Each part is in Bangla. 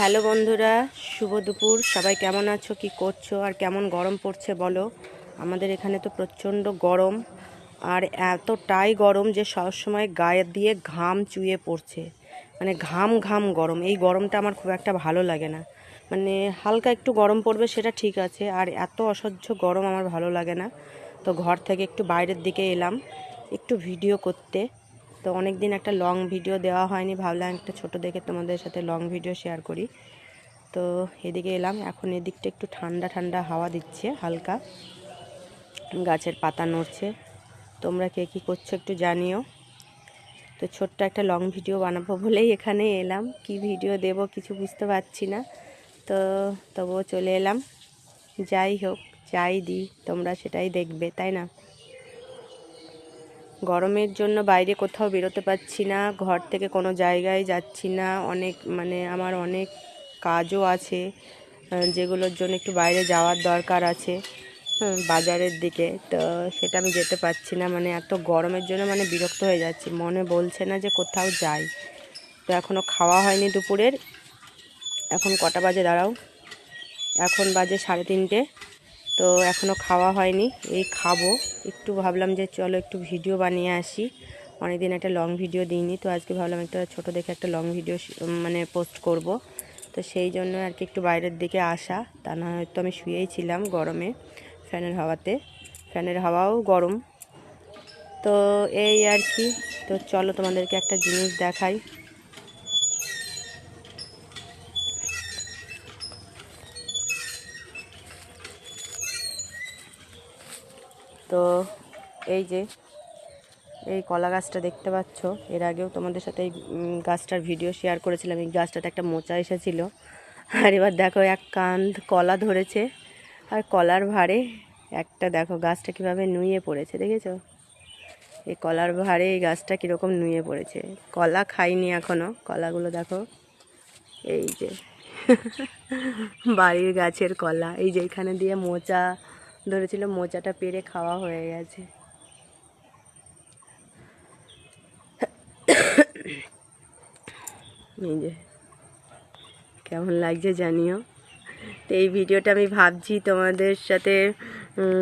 হ্যালো বন্ধুরা, শুভ দুপুর। সবাই কেমন আছো, কি করছ, আর কেমন গরম পড়ছে বলো? আমাদের এখানে তো প্রচণ্ড গরম, আর এতটাই গরম যে সবসময় গায়ে দিয়ে ঘাম চুয়ে পড়ছে। মানে ঘাম ঘাম গরম। এই গরমটা আমার খুব একটা ভালো লাগে না। মানে হালকা একটু গরম পড়বে সেটা ঠিক আছে, আর এত অসহ্য গরম আমার ভালো লাগে না। তো ঘর থেকে একটু বাইরের দিকে এলাম, একটু ভিডিও করতে। তো অনেক দিন একটা লং ভিডিও দেওয়া হয়নি, ভাবলাম একটা ছোট দেখে তোমাদের সাথে লং ভিডিও শেয়ার করি। তো এদিকে এলাম, এখন এদিকটা একটু ঠান্ডা ঠান্ডা হাওয়া দিচ্ছে, হালকা। গাছের পাতা নড়ছে। তোমরা কে কী করছ একটু জানিও। তো ছোট্ট একটা লং ভিডিও বানাবো বলেই এখানে এলাম। কি ভিডিও দেব কিছু বুঝতে পারছি না। তো তবুও চলে এলাম। যাই হোক, যাই দিই, তোমরা সেটাই দেখবে, তাই না? গরমের জন্য বাইরে কোথাও বেরোতে পারছি না, ঘর থেকে কোনো জায়গায় যাচ্ছি না, অনেক মানে আমার অনেক কাজও আছে যেগুলোর জন্য একটু বাইরে যাওয়ার দরকার আছে বাজারের দিকে। তো সেটা আমি যেতে পারছি না মানে এত গরমের জন্য মানে বিরক্ত হয়ে যাচ্ছি, মনে বলছে না যে কোথাও যাই। তো এখনও খাওয়া হয়নি দুপুরের, এখন কটা বাজে দাঁড়াও, এখন বাজে সাড়ে তিনটে। তো এখনও খাওয়া হয়নি, এই খাব। একটু ভাবলাম যে চলো একটু ভিডিও বানিয়ে আসি। অনেকদিন একটা লং ভিডিও দিইনি, তো আজকে ভাবলাম একটা ছোট দেখে একটা লং ভিডিও মানে পোস্ট করব। তো সেই জন্য আর কি একটু বাইরের দিকে আসা, তা না হয়তো আমি শুয়েই ছিলাম গরমে ফ্যানের হাওয়াতে। ফ্যানের হাওয়াও গরম। তো এই আর কি, তো চলো তোমাদেরকে একটা জিনিস দেখাই। তো এই যে, এই কলা গাছটা দেখতে পাচ্ছ। এর আগেও তোমাদের সাথে এই গাছটার ভিডিও শেয়ার করেছিলাম। এই গাছটাতে একটা মোচা এসেছিল। আর এবার দেখো, এক কান্ধ কলা ধরেছে। আর কলার ভারে একটা দেখো, গাছটা কীভাবে নুয়ে পড়েছে, দেখেছ? এই কলার ভারে এই গাছটা কীরকম নুয়ে পড়েছে। কলা খাইনি এখনও কলাগুলো দেখো, এই যে। বাড়ির গাছের কলা। এই যে এখানে দিয়ে মোচা ধরেছিল মোচাটা পেরে খাওয়া হয়ে গেছে। কেমন লাগছে জানিও? তো এই ভিডিওটা আমি ভাবছি তোমাদের সাথে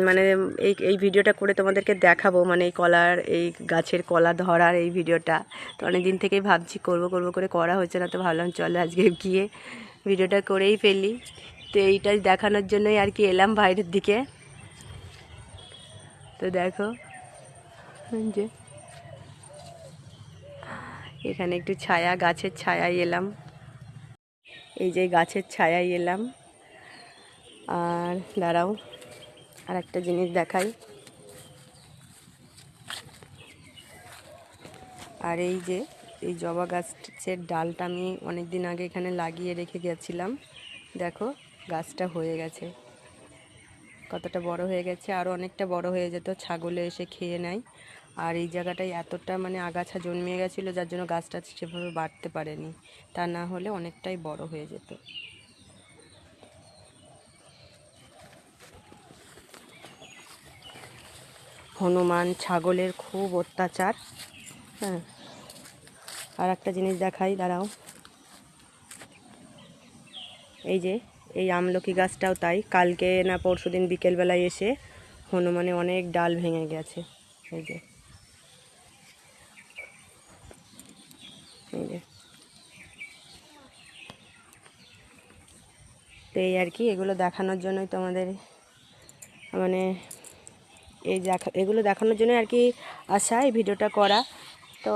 মানে এই এই ভিডিওটা করে তোমাদেরকে দেখাবো মানে এই কলার, এই গাছের কলা ধরার এই ভিডিওটা। তো অনেক দিন থেকেই ভাবছি করব করব করে করা হচ্ছে না, তো ভাবলাম চলো আজকে গিয়ে ভিডিওটা করেই ফেলি। তো এইটাই দেখানোর জন্যই আর কি এলাম বাইরের দিকে। তো দেখো যে। এখানে একটু ছায়া, গাছের ছায়ায় এলাম। এই যে গাছের ছায়ায় এলাম। আর দাঁড়াও আর একটা জিনিস দেখাই। আর এই যে, এই জবা গাছের ডালটা আমি অনেক দিন আগে এখানে লাগিয়ে রেখে গেছিলাম। দেখো, গাছটা হয়ে গেছে। কতটা বড় হয়ে গেছে আরও অনেকটা বড় হয়ে যেত, ছাগলে এসে খেয়ে নেয়। আর এই জায়গাটায় এতটা মানে আগাছা জন্মিয়ে গেছিল, যার জন্য গাছটা সেভাবে বাড়তে পারেনি। তা না হলে অনেকটাই বড় হয়ে যেত। হনুমান ছাগলের খুব অত্যাচার হ্যাঁ। আর একটা জিনিস দেখাই, দাঁড়াও। এই যে এই আমলকি গাছটাও তাই। কালকে না পরশু দিন বিকেলবেলায় এসে হনুমানে অনেক ডাল ভেঙে গেছে। এই যে। এই যে। তো এই আর কি, এগুলো দেখানোর জন্যই তোমাদের মানে এই দেখা, এগুলো দেখানোর জন্য আর কি আশা এই ভিডিওটা করা। তো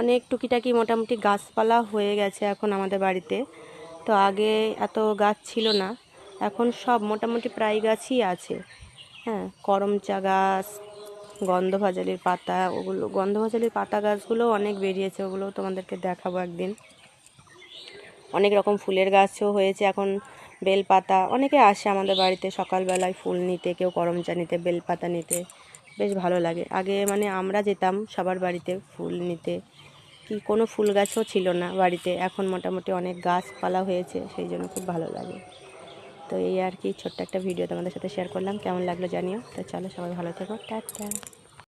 অনেক টুকিটাকি মোটামুটি গাছপালা হয়ে গেছে এখন আমাদের বাড়িতে। তো আগে এত গাছ ছিল না। এখন সব মোটামুটি প্রায় গাছই আছে। হ্যাঁ করমচা গাছ, গন্ধভাজালির পাতা, ওগুলো, গন্ধভাজালির পাতা গাছগুলো অনেক বেরিয়েছে, ওগুলো তোমাদেরকে দেখাবো একদিন। অনেক রকম ফুলের গাছও হয়েছে এখন, বেলপাতা, অনেকে আসে আমাদের বাড়িতে সকালবেলায় ফুল নিতে, কেউ করমচা নিতে, বেলপাতা নিতে, বেশ ভালো লাগে। আগে মানে আমরা যেতাম সবার বাড়িতে ফুল নিতে। কি, কোনো ফুল গাছও ছিল না বাড়িতে। এখন মোটামুটি অনেক গাছপালা হয়েছে, সেই জন্য খুব ভালো লাগে। তো এই আর কি, ছোট্ট একটা ভিডিও তোমাদের সাথে শেয়ার করলাম। কেমন লাগল জানিও। তো চলো সবাই ভালো থেকো। টাটা।